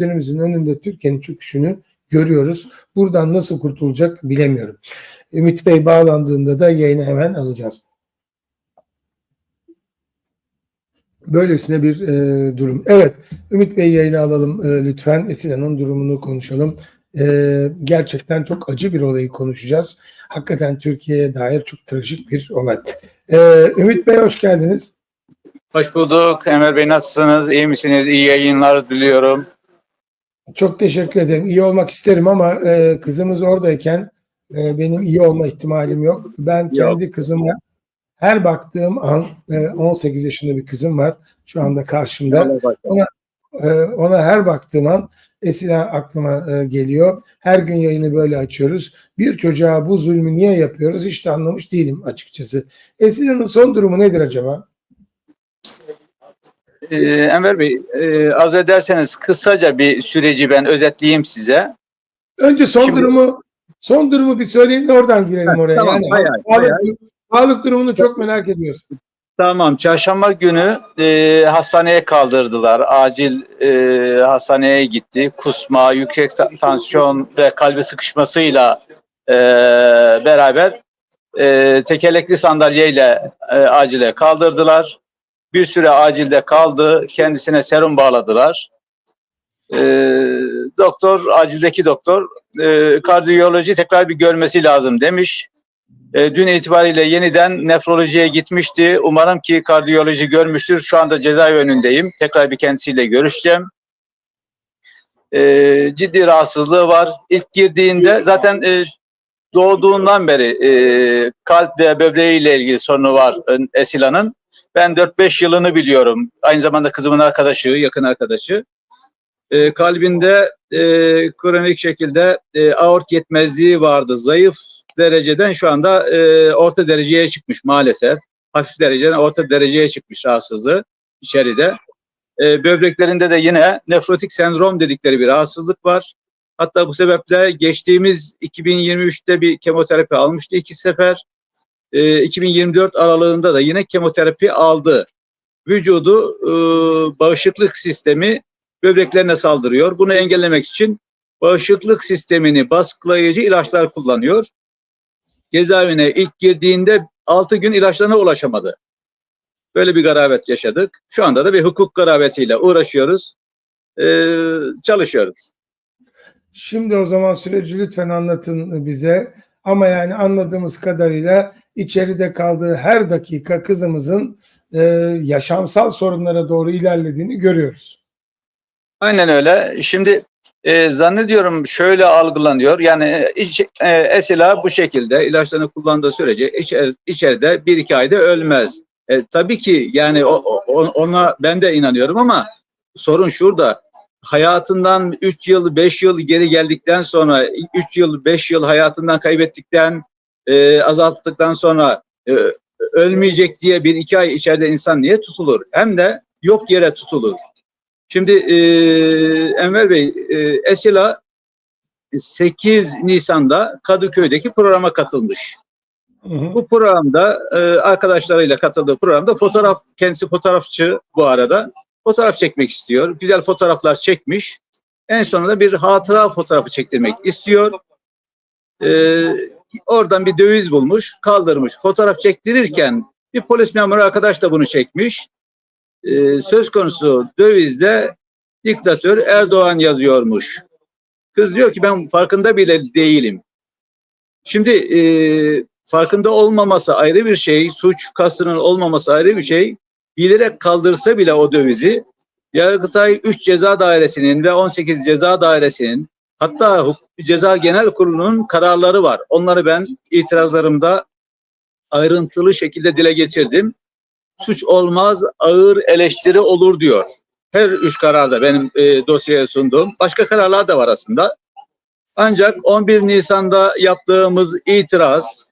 gözlerimizin önünde Türkiye'nin çöküşünü görüyoruz. Buradan nasıl kurtulacak bilemiyorum. Ümit Bey bağlandığında da yayını hemen alacağız. Böylesine bir e, durum. Evet, Ümit Bey yayını alalım e, lütfen. Esina'nın durumunu konuşalım. E, gerçekten çok acı bir olayı konuşacağız. Hakikaten Türkiye'ye dair çok trajik bir olay. E, Ümit Bey hoş geldiniz. Hoş bulduk. Emel Bey nasılsınız? İyi misiniz? İyi yayınlar diliyorum. Çok teşekkür ederim. İyi olmak isterim ama e, kızımız oradayken e, benim iyi olma ihtimalim yok. Ben kendi kızıma her baktığım an e, 18 yaşında bir kızım var şu anda karşımda. E, ona her baktığım an Esila aklıma e, geliyor. Her gün yayını böyle açıyoruz. Bir çocuğa bu zulmü niye yapıyoruz hiç de anlamış değilim açıkçası. Esila'nın son durumu nedir acaba? Ee, Enver Bey, e, arzu ederseniz kısaca bir süreci ben özetleyeyim size. Önce son Şimdi- durumu son durumu bir söyleyin de oradan girelim oraya. tamam, yani hay hay, sağlık, hay sağlık durumunu çok merak ediyoruz. Tamam, çarşamba günü e, hastaneye kaldırdılar. Acil e, hastaneye gitti. Kusma, yüksek ta- tansiyon ve kalbi sıkışmasıyla e, beraber e, tekerlekli sandalyeyle e, acile kaldırdılar. Bir süre acilde kaldı. Kendisine serum bağladılar. E, doktor, acildeki doktor e, kardiyoloji tekrar bir görmesi lazım demiş. E, dün itibariyle yeniden nefrolojiye gitmişti. Umarım ki kardiyoloji görmüştür. Şu anda cezaevi önündeyim. Tekrar bir kendisiyle görüşeceğim. E, ciddi rahatsızlığı var. İlk girdiğinde zaten e, doğduğundan beri e, kalp ve böbreğiyle ilgili sorunu var e, Esila'nın. Ben 4-5 yılını biliyorum. Aynı zamanda kızımın arkadaşı, yakın arkadaşı. E, kalbinde e, kronik şekilde e, aort yetmezliği vardı. Zayıf dereceden şu anda e, orta dereceye çıkmış maalesef. Hafif dereceden orta dereceye çıkmış rahatsızlığı içeride. E, böbreklerinde de yine nefrotik sendrom dedikleri bir rahatsızlık var. Hatta bu sebeple geçtiğimiz 2023'te bir kemoterapi almıştı iki sefer. E, 2024 aralığında da yine kemoterapi aldı. Vücudu e, bağışıklık sistemi böbreklerine saldırıyor. Bunu engellemek için bağışıklık sistemini baskılayıcı ilaçlar kullanıyor cezaevine ilk girdiğinde 6 gün ilaçlarına ulaşamadı. Böyle bir garabet yaşadık. Şu anda da bir hukuk garabetiyle uğraşıyoruz. Ee, çalışıyoruz. Şimdi o zaman süreci lütfen anlatın bize. Ama yani anladığımız kadarıyla içeride kaldığı her dakika kızımızın e, yaşamsal sorunlara doğru ilerlediğini görüyoruz. Aynen öyle. Şimdi e, zannediyorum şöyle algılanıyor. Yani e, iç, e, Esila bu şekilde ilaçlarını kullandığı sürece içer, içeride bir iki ayda ölmez. E, tabii ki yani o, o- ona ben de inanıyorum ama sorun şurada. Hayatından 3 yıl 5 yıl geri geldikten sonra 3 yıl 5 yıl hayatından kaybettikten e, azalttıktan sonra e, ölmeyecek diye bir iki ay içeride insan niye tutulur? Hem de yok yere tutulur. Şimdi e, Enver Bey, e, Esila 8 Nisan'da Kadıköy'deki programa katılmış. Hı hı. Bu programda e, arkadaşlarıyla katıldığı programda fotoğraf, kendisi fotoğrafçı bu arada. Fotoğraf çekmek istiyor. Güzel fotoğraflar çekmiş. En sonunda bir hatıra fotoğrafı çektirmek istiyor. E, oradan bir döviz bulmuş, kaldırmış. Fotoğraf çektirirken bir polis memuru arkadaş da bunu çekmiş. E, söz konusu dövizde diktatör Erdoğan yazıyormuş. Kız diyor ki ben farkında bile değilim. Şimdi e, farkında olmaması ayrı bir şey, suç kastının olmaması ayrı bir şey. Bilerek kaldırsa bile o dövizi Yargıtay 3 Ceza Dairesi'nin ve 18 Ceza Dairesi'nin hatta Ceza Genel Kurulu'nun kararları var. Onları ben itirazlarımda ayrıntılı şekilde dile getirdim. Suç olmaz, ağır eleştiri olur diyor. Her üç kararda benim e, dosyaya sunduğum. Başka kararlar da var aslında. Ancak 11 Nisan'da yaptığımız itiraz,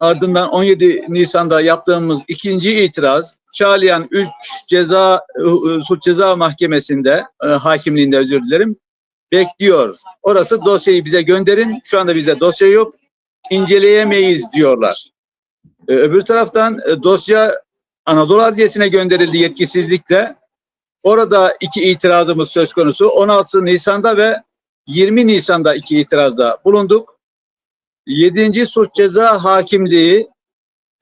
ardından 17 Nisan'da yaptığımız ikinci itiraz, Çağlayan 3 ceza e, e, suç ceza mahkemesinde e, hakimliğinde özür dilerim bekliyor. Orası dosyayı bize gönderin. Şu anda bizde dosya yok. İnceleyemeyiz diyorlar. Öbür taraftan dosya Anadolu Adliyesi'ne gönderildi yetkisizlikle. Orada iki itirazımız söz konusu. 16 Nisan'da ve 20 Nisan'da iki itirazda bulunduk. 7. Suç Ceza Hakimliği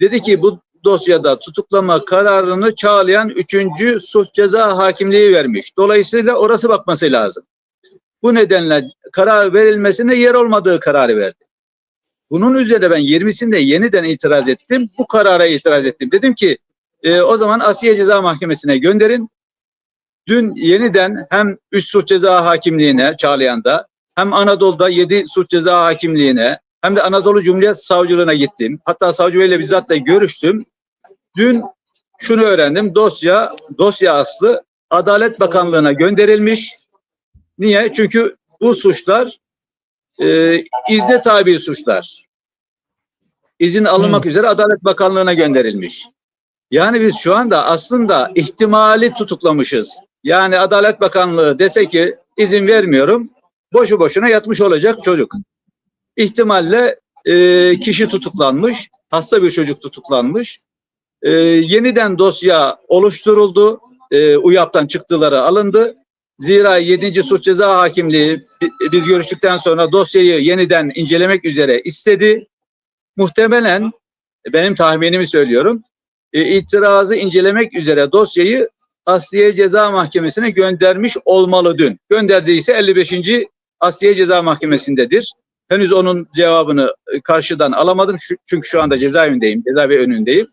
dedi ki bu dosyada tutuklama kararını çağlayan 3. Suç Ceza Hakimliği vermiş. Dolayısıyla orası bakması lazım. Bu nedenle karar verilmesine yer olmadığı kararı verdi. Bunun üzerine ben 20'sinde yeniden itiraz ettim. Bu karara itiraz ettim. Dedim ki e, o zaman Asiye Ceza Mahkemesi'ne gönderin. Dün yeniden hem üst suç ceza hakimliğine Çağlayan'da hem Anadolu'da 7 suç ceza hakimliğine hem de Anadolu Cumhuriyet Savcılığına gittim. Hatta savcı beyle bizzat da görüştüm. Dün şunu öğrendim. Dosya dosya aslı Adalet Bakanlığı'na gönderilmiş. Niye? Çünkü bu suçlar e, izne tabi suçlar. İzin alınmak üzere Adalet Bakanlığı'na gönderilmiş. Yani biz şu anda aslında ihtimali tutuklamışız. Yani Adalet Bakanlığı dese ki izin vermiyorum, boşu boşuna yatmış olacak çocuk. İhtimalle e, kişi tutuklanmış, hasta bir çocuk tutuklanmış. E, yeniden dosya oluşturuldu, e, UYAP'tan çıktıları alındı. Zira 7. Suç Ceza Hakimliği bi- biz görüştükten sonra dosyayı yeniden incelemek üzere istedi. Muhtemelen benim tahminimi söylüyorum. E, itirazı incelemek üzere dosyayı Asliye Ceza Mahkemesi'ne göndermiş olmalı dün. Gönderdiyse 55. Asliye Ceza Mahkemesi'ndedir. Henüz onun cevabını e, karşıdan alamadım çünkü şu anda cezaevindeyim, cezaevi önündeyim.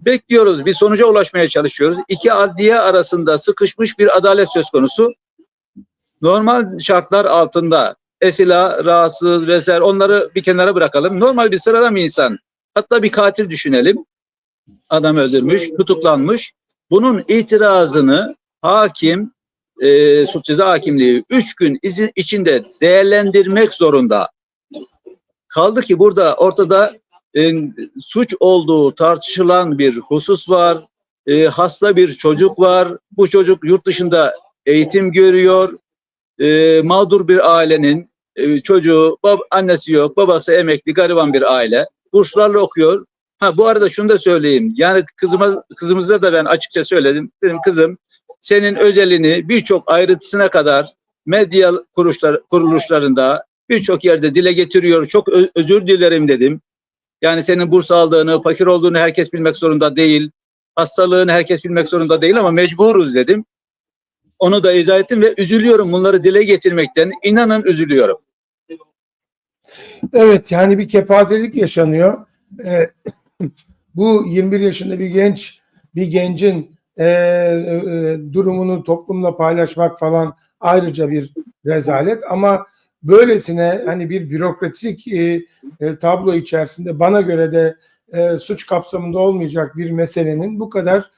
Bekliyoruz, bir sonuca ulaşmaya çalışıyoruz. İki adliye arasında sıkışmış bir adalet söz konusu. Normal şartlar altında esila, rahatsız vesaire onları bir kenara bırakalım. Normal bir sıradan bir insan, hatta bir katil düşünelim. Adam öldürmüş, tutuklanmış. Bunun itirazını hakim, e, suç ceza hakimliği üç gün izi, içinde değerlendirmek zorunda. Kaldı ki burada ortada e, suç olduğu tartışılan bir husus var. E, hasta bir çocuk var. Bu çocuk yurt dışında eğitim görüyor. E, mağdur bir ailenin e, çocuğu, bab- annesi yok, babası emekli, gariban bir aile. Burslarla okuyor. Ha bu arada şunu da söyleyeyim. Yani kızıma kızımıza da ben açıkça söyledim. Dedim kızım senin özelini birçok ayrıntısına kadar medya kuruluşlar, kuruluşlarında birçok yerde dile getiriyor. Çok özür dilerim dedim. Yani senin burs aldığını, fakir olduğunu herkes bilmek zorunda değil. Hastalığını herkes bilmek zorunda değil ama mecburuz dedim. Onu da izah ettim ve üzülüyorum bunları dile getirmekten. İnanın üzülüyorum. Evet yani bir kepazelik yaşanıyor. Ee, bu 21 yaşında bir genç bir gencin e, e, durumunu toplumla paylaşmak falan ayrıca bir rezalet ama böylesine hani bir bürokratik e, e, tablo içerisinde bana göre de e, suç kapsamında olmayacak bir meselenin bu kadar